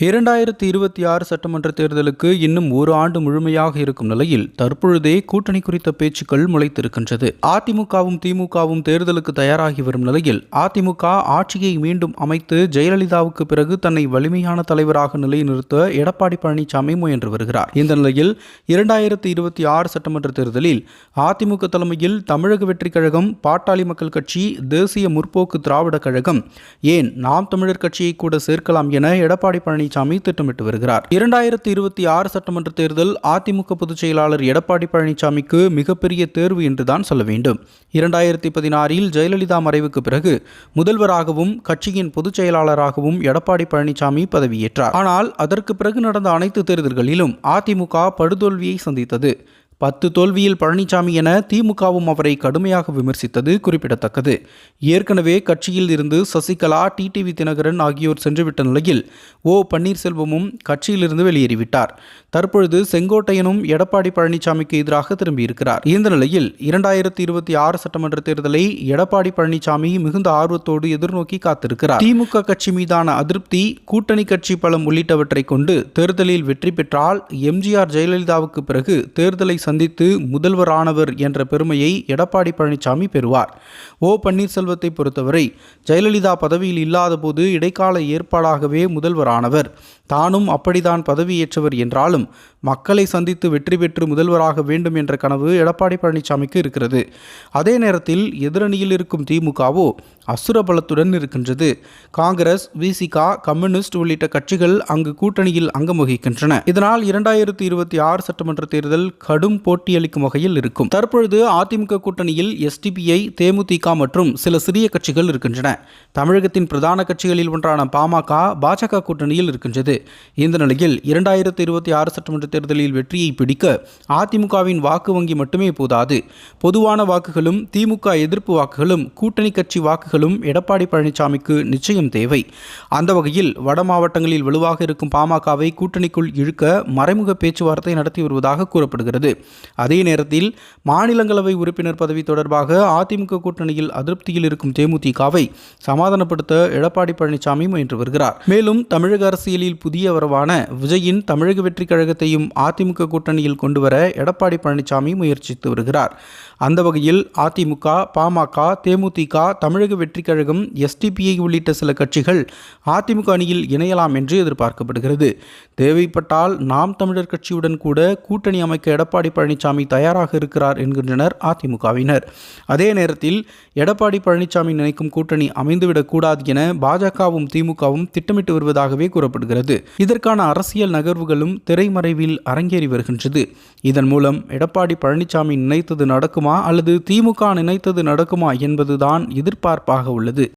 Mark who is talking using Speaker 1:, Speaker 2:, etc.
Speaker 1: இரண்டாயிரத்தி இருபத்தி ஆறு சட்டமன்ற தேர்தலுக்கு இன்னும் ஒரு ஆண்டு முழுமையாக இருக்கும் நிலையில் தற்பொழுதே கூட்டணி குறித்த பேச்சுக்கள் முளைத்திருக்கின்றது. அதிமுகவும் திமுகவும் தேர்தலுக்கு தயாராகி வரும் நிலையில் அதிமுக ஆட்சியை மீண்டும் அமைத்து ஜெயலலிதாவுக்கு பிறகு தன்னை வலிமையான தலைவராக நிலைநிறுத்த எடப்பாடி பழனிசாமி முயன்று வருகிறார். இந்த நிலையில் இரண்டாயிரத்தி இருபத்தி ஆறு சட்டமன்ற தேர்தலில் அதிமுக தலைமையில் தமிழக வெற்றிக் கழகம் பாட்டாளி மக்கள் கட்சி தேசிய முற்போக்கு திராவிட கழகம் ஏன் நாம் தமிழர் கட்சியை கூட சேர்க்கலாம் என எடப்பாடி பழனி பழனிசாமி திட்டமிட்டு வருகிறார். இரண்டாயிரத்தி இருபத்தி ஆறு சட்டமன்ற தேர்தல் அதிமுக பொதுச் செயலாளர் எடப்பாடி பழனிசாமிக்கு மிகப்பெரிய தேர்வு என்றுதான் சொல்ல வேண்டும். இரண்டாயிரத்தி பதினாறில் ஜெயலலிதா மறைவுக்கு பிறகு முதல்வராகவும் கட்சியின் பொதுச் செயலாளராகவும் எடப்பாடி பழனிசாமி பதவியேற்றார். ஆனால் அதற்கு பிறகு நடந்த அனைத்து தேர்தல்களிலும் அதிமுக படுதோல்வியை சந்தித்தது. பத்து தோல்வியில் பழனிசாமி என திமுகவும் அவரை கடுமையாக விமர்சித்தது குறிப்பிடத்தக்கது. ஏற்கனவே கட்சியில் இருந்து சசிகலா டிடிவி தினகரன் ஆகியோர் சென்றுவிட்ட நிலையில் ஓ. பன்னீர்செல்வமும் கட்சியிலிருந்து வெளியேறிவிட்டார். தற்பொழுது செங்கோட்டையனும் எடப்பாடி பழனிசாமிக்கு எதிராக திரும்பியிருக்கிறார். இந்த நிலையில் இரண்டாயிரத்தி இருபத்தி ஆறு சட்டமன்ற தேர்தலை எடப்பாடி பழனிசாமி மிகுந்த ஆர்வத்தோடு எதிர்நோக்கி காத்திருக்கிறார். திமுக கட்சி மீதான அதிருப்தி கூட்டணி கட்சி பலம் உள்ளிட்டவற்றை கொண்டு தேர்தலில் வெற்றி பெற்றால் எம்ஜிஆர் ஜெயலலிதாவுக்கு பிறகு தேர்தலை சந்தித்து முதல்வரானவர் என்ற பெருமையை எடப்பாடி பழனிசாமி பெறுவார். ஓ பன்னீர்செல்வத்தை பொறுத்தவரை ஜெயலலிதா பதவியில் இல்லாதபோது இடைக்கால ஏற்பாடாகவே முதல்வரானவர். தானும் அப்படித்தான் பதவியேற்றவர் என்றாலும் மக்களை சந்தித்து வெற்றி பெற்று முதல்வராக வேண்டும் என்ற கனவு எடப்பாடி பழனிசாமிக்கு இருக்கிறது. அதே நேரத்தில் எதிரணியில் இருக்கும் திமுகவோ அசுர பலத்துடன் இருக்கின்றது. காங்கிரஸ் விசிகா கம்யூனிஸ்ட் உள்ளிட்ட கட்சிகள் அங்கு கூட்டணியில் அங்கம் வகிக்கின்றன. இதனால் இரண்டாயிரத்தி இருபத்தி ஆறு சட்டமன்ற தேர்தல் கடும் போட்டியளிக்கும் வகையில் இருக்கும். தற்பொழுது அதிமுக கூட்டணியில் எஸ்டிபிஐ தேமுதிக மற்றும் சில சிறிய கட்சிகள் இருக்கின்றன. தமிழகத்தின் பிரதான கட்சிகளில் ஒன்றான பாமக பாஜக கூட்டணியில் இருக்கின்றது. இந்த நிலையில் இரண்டாயிரத்தி இருபத்தி ஆறு சட்டமன்ற தேர்தலில் வெற்றியை பிடிக்க அதிமுகவின் வாக்கு வங்கி மட்டுமே போதாது. பொதுவான வாக்குகளும் திமுக எதிர்ப்பு வாக்குகளும் கூட்டணி கட்சி வாக்குகளும் எடப்பாடி பழனிசாமிக்கு நிச்சயம் தேவை. அந்த வகையில் வட மாவட்டங்களில் வலுவாக இருக்கும் பாமகவை கூட்டணிக்குள் இழுக்க மறைமுக பேச்சுவார்த்தை நடத்தி வருவதாக கூறப்படுகிறது. அதே நேரத்தில் மாநிலங்களவை உறுப்பினர் பதவி தொடர்பாக அதிமுக கூட்டணியில் அதிருப்தியில் இருக்கும் தேமுதிகவை சமாதானப்படுத்த எடப்பாடி பழனிசாமி முயன்று வருகிறார். மேலும் தமிழக அரசியலில் புதிய வரவான விஜயின் தமிழக வெற்றி கழகத்தையும் அதிமுக கூட்டணியில் கொண்டு வர எடப்பாடி பழனிசாமி முயற்சித்து வருகிறார். அந்த வகையில் அதிமுக பாமக தேமுதிக தமிழக வெற்றி கழகம் எஸ்டிபிஐ உள்ளிட்ட சில கட்சிகள் அதிமுக அணியில் இணையலாம் என்று எதிர்பார்க்கப்படுகிறது. தேவைப்பட்டால் நாம் தமிழர் கட்சியுடன் கூட கூட்டணி அமைக்க எடப்பாடி பழனிசாமி தயாராக இருக்கிறார் என்கின்றனர் அதிமுகவினர். அதே நேரத்தில் எடப்பாடி பழனிசாமி நினைக்கும் கூட்டணி அமைந்துவிடக்கூடாது என பாஜகவும் திமுகவும் திட்டமிட்டு வருவதாகவே கூறப்படுகிறது. இதற்கான அரசியல் நகர்வுகளும் திரைமறைவில் அரங்கேறி வருகின்றது. இதன் மூலம் எடப்பாடி பழனிசாமி நினைத்தது நடக்குமா அல்லது திமுக நினைத்தது நடக்குமா என்பதுதான் எதிர்பார்ப்பாக உள்ளது.